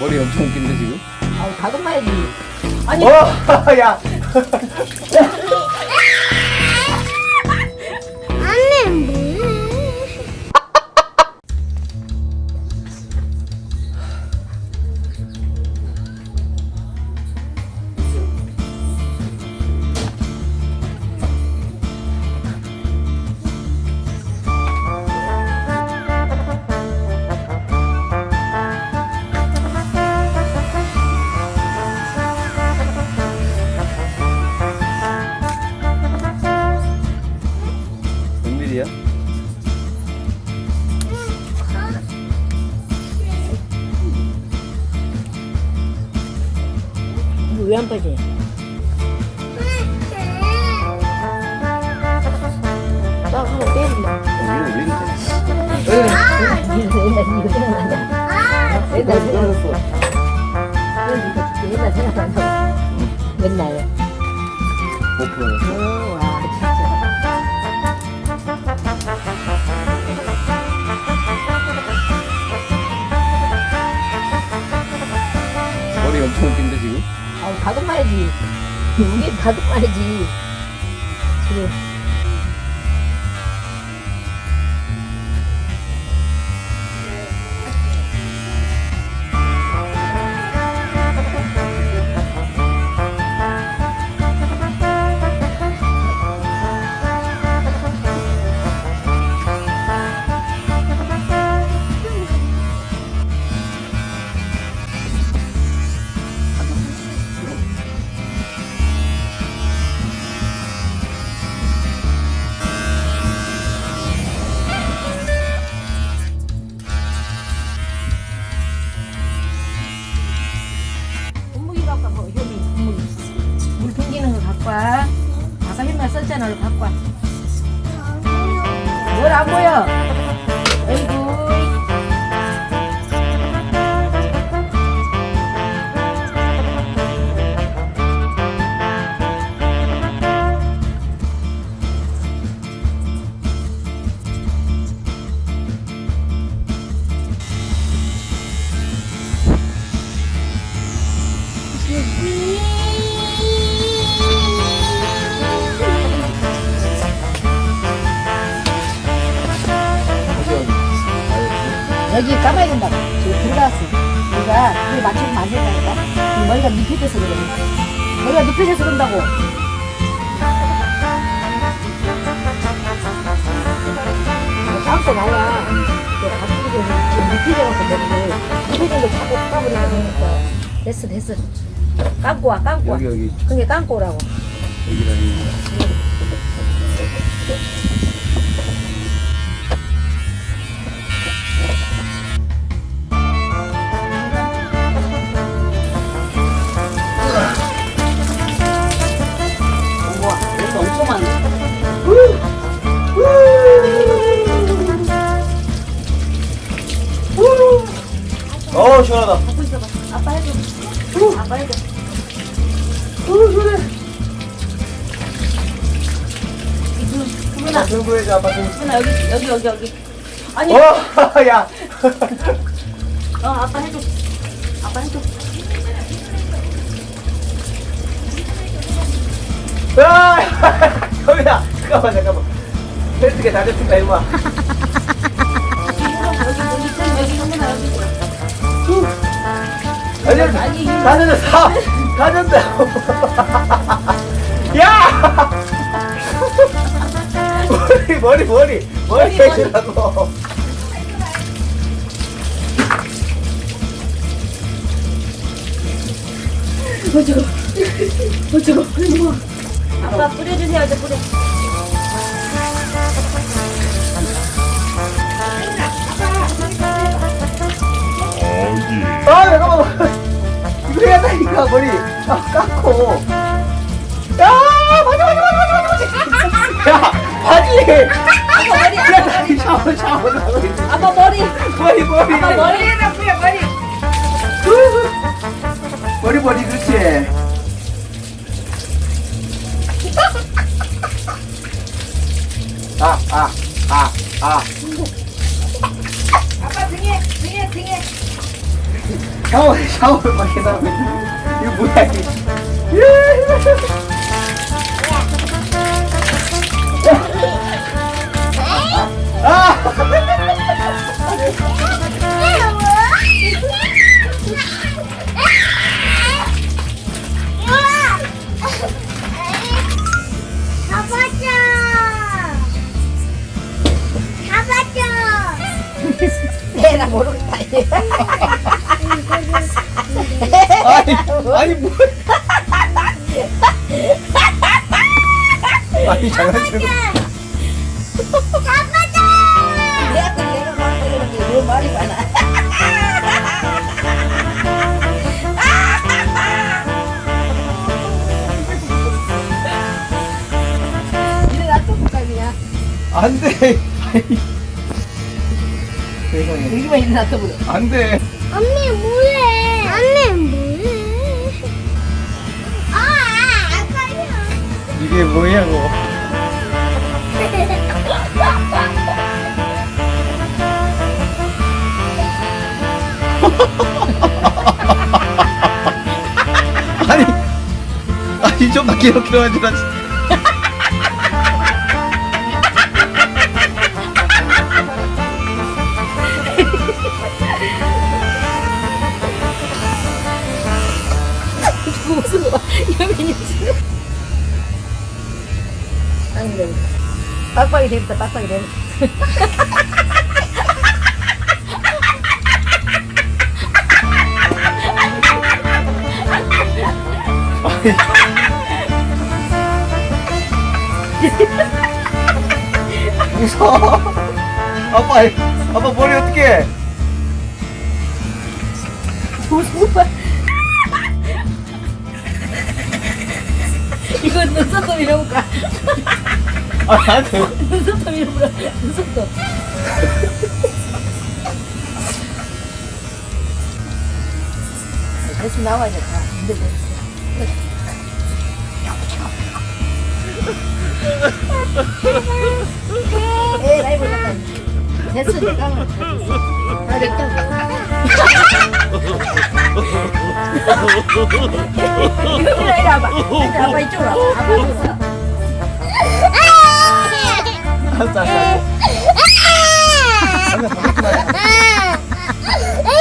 머리 엄청 웃긴데 지금? 아, 가끔만야지. 아니, 어, 야. 왜 안 빠지? 나 한번 생각난다. 옛날 엄청 웃긴데 가끔만야지. 우리 가끔만야지. 그 여기 까마야 된다고. 저기 들어갔어. 우리가 그걸 맞춰서 만든다니까. 머리가 눕혀져서 그래. 머리가 눕혀져서 그런다고. 감고 나야. 내가 가슴이 지금 눕혀져서 눕혀진 걸 자꾸. 됐어, 됐어. 감고 와, 감고 와. 여기 여기 그게 감고 오라고. 여기라니. 어, 시원하다. 갖고 있어봐. 아빠 해줘. 아빠 해줘. 아빠 승부해줘, 아빠 승부. 수나 여기 여기 여기 여기. 아니, 어, 어, 야. 아빠 해줘. 아빠 해줘. 야, 거기다. 잠깐만, 잠깐만. 벨트가 다 잡힌다, 이리 와. 아니, 젖었어. 다 젖었다. 야! 머리, 머리, 머리. 머리 해주라고. 어쩌고. 어쩌고. 아빠 뿌려주세요. 저 뿌려. 머리. 아, 깎고. 야, 맞아, 맞아, 맞아, 맞아, 맞아. 야, 바지. 아빠 머리. 야, 샤워, 샤워. 아빠 머리. 머리, 머리. 아빠 머리에다 뿌려 머리. 머리, 머리, 그렇지. 아, 아, 아, 아. 아빠 등에 등에 등에. 샤워 샤워를 막 있네. 이거 뭐야 이게? 아! 내가 모르겠다. 아니 아니 뭐? 아니 장난치는 거. 내가 또 내가 말하는 게왜 말이 많아. 이래 놔둬 볼까 그냥. 안 돼. 아니. 세상에. 여기만 이래 놔둬 버려. 안 돼. 언니 뭐해? 이게 뭐냐고. 아니, 아니 좀더 기록해 하지 마. 무슨 거? 여민이 무 그래. 빡빡이 되겠다. 빡빡이 되. 무서워. 아빠, 아빠 머리 어떻게? 무슨 거? 눈썹도 밀어볼까? 아, 안 돼. 눈썹도 밀어볼까? 눈썹도. 계속 나와야 돼. 다. 근데 뭐. 에 나이 보셨다. 됐어, 내가. 다 됐다. 이리 와봐. 이리 와봐, 이쪽으로 와봐. 아빠 보자. 알았어, 알았어. 알았어.